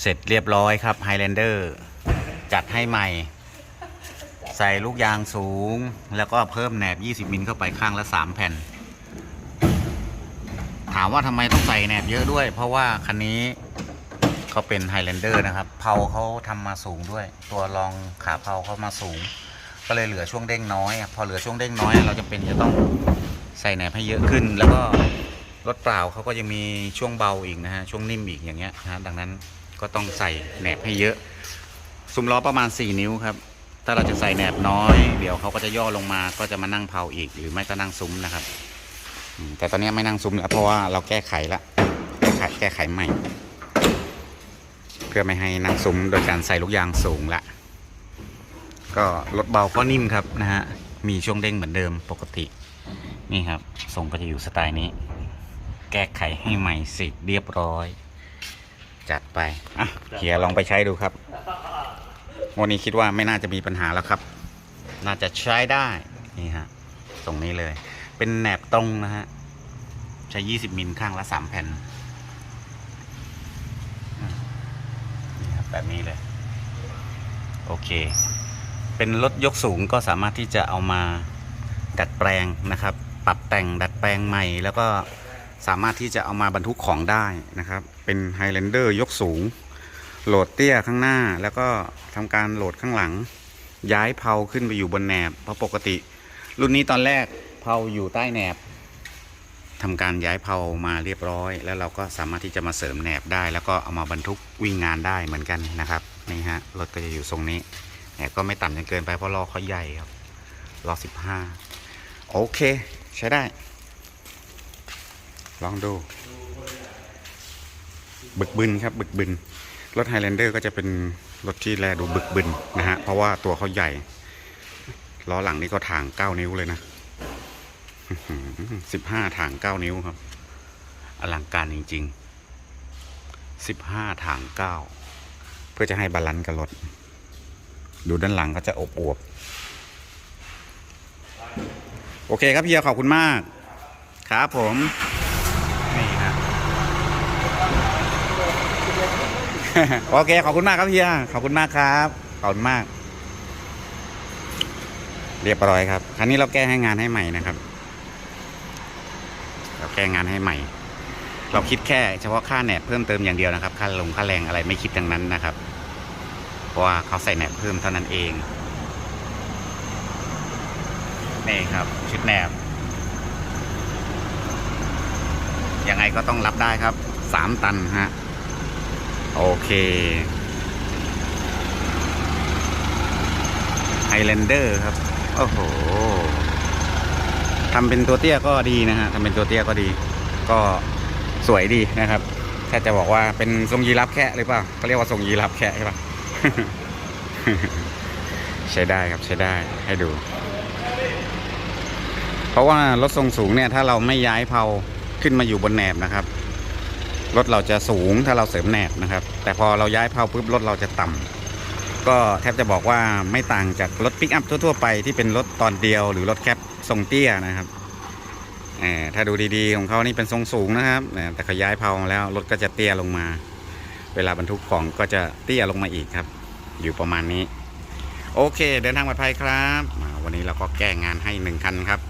เสร็จเรียบร้อยครับ Highlander จัดให้ใหม่ ใส่ลูกยางสูง แล้วก็เพิ่มแหนบ 20 มิลเข้าไปข้างละ 3 แผ่น ถามว่าทำไมต้องใส่แหนบเยอะด้วย เพราะว่าคันนี้เขาเป็น Highlander นะครับเพาเขาทำมาสูงด้วย ตัวรองขาเพาเขามาสูง ก็เลยเหลือช่วงเด้งน้อย พอเหลือช่วงเด้งน้อย เราจะเป็นจะต้องใส่แหนบให้เยอะขึ้น แล้วก็รถเปล่าเขาก็ยังมีช่วงเบาอีกนะฮะช่วงนิ่มอีกอย่างเงี้ยนะดังนั้น ก็ต้องใส่แหนบให้เยอะ ซุ้มล้อประมาณ 4 นิ้วครับ ถ้าเราจะใส่แหนบน้อย เดี๋ยวเขาก็จะย่อลงมาก็จะมานั่งเผาอีก หรือไม่ก็นั่งซุ้มนะครับ แต่ตอนนี้ไม่นั่งซุ้มแล้วเพราะว่าเราแก้ไขละแก้ไขแก้ไขใหม่ เพื่อไม่ให้นั่งซุ้มโดยการใส่ลูกยางสูงละ ก็รถเบาก็นิ่มครับนะฮะ มีช่วงเด้งเหมือนเดิมปกติ นี่ครับทรงก็จะอยู่สไตล์นี้ แก้ไขให้ใหม่เสร็จเรียบร้อย จัดไป อะเฮียลองไปใช้ดูครับ วันนี้คิดว่าไม่น่าจะมีปัญหาแล้วครับ น่าจะใช้ได้ นี่ฮะ ตรงนี้เลย เป็นแหนบตรงนะฮะ ใช้ 20 มิลข้างละ 3 แผ่นอืมนี่ครับแบบนี้เลย โอเค เป็นรถยกสูงก็สามารถที่จะเอามาดัดแปลงนะครับ ปรับแต่งดัดแปลงใหม่ แล้วก็สามารถที่จะเอามาบรรทุกของได้นะครับ เป็น Highlander ยกสูง โหลดเตี้ยข้างหน้า แล้วก็ทำการโหลดข้างหลัง ย้ายเพาขึ้นไปอยู่บนแหนบเพราะปกติ รุ่นนี้ตอนแรกเพาอยู่ใต้แหนบทำการย้ายเพามาเรียบร้อย แล้วเราก็สามารถที่จะมาเสริมแหนบได้ แล้วก็เอามาบรรทุกวิ่งงานได้เหมือนกันนะครับนี่ฮะรถก็จะอยู่ทรงนี้แต่ก็ไม่ต่ำจนเกินไปเพราะล้อเขาใหญ่ครับล้อสิบห้าโอเค ใช้ได้ ลองดู บึกบึนครับบึกบึนรถไฮแลนเดอร์ก็จะเป็นรถที่แลดูบึกบึนนะฮะเพราะว่าตัวเขาใหญ่ล้อหลังนี่ก็ถาง9นิ้วเลยนะ15ถาง9นิ้วครับ อลังการจริงๆ15ถาง9เพื่อจะให้บาลานซ์กับรถ ดูด้านหลังก็จะอบอวบโอเคครับเฮียขอบคุณมาก ครับผม นี่ฮะ โอเคขอบคุณมากครับเฮียขอบคุณมากครับขอบคุณมาก เรียบร้อยครับครั้นี้เราแก้ให้งานให้ใหม่นะครับ เราแก้งานให้ใหม่ เราคิดแค่เฉพาะค่าแหนบเพิ่มเติมอย่างเดียวนะครับ ค่าลงค่าแรงอะไรไม่คิดทั้งนั้นนะครับ เพราะว่าเขาใส่แหนบเพิ่มเท่านั้นเองนี่ครับ ชุดแหนบยังไงก็ต้องรับได้ครับสามตันฮะ โอเคไฮแลนเดอร์ครับ โอ้โหทำเป็นตัวเตี้ยก็ดีนะฮะทำเป็นตัวเตี้ยก็ดี ก็สวยดีนะครับแค่จะบอกว่าเป็นทรงยีรับแค่หรือเปล่าเขาเรียกว่าทรงยีรับแค่ใช่ปะใช้ได้ครับใช้ได้ให้ดู เพราะว่ารถทรงสูงเนี่ยถ้าเราไม่ย้ายเพาขึ้นมาอยู่บนแหนบนะครับ รถเราจะสูงถ้าเราเสริมแหนบนะครับ แต่พอเราย้ายเพาปุ๊บรถเราจะต่ำก็แทบจะบอกว่าไม่ต่างจากรถปิกอัพทั่วๆไปที่เป็นรถตอนเดียว หรือรถแคปทรงเตี้ยนะครับถ้าดูดีๆของเขานี่เป็นทรงสูงนะครับ แต่เขาย้ายเพามาแล้วรถก็จะเตี้ยลงมา เวลาบรรทุกของก็จะเตี้ยลงมาอีกครับ อยู่ประมาณนี้ โอเค เดินทางปลอดภัยครับ วันนี้เราก็แก้งานให้หนึ่งคันครับ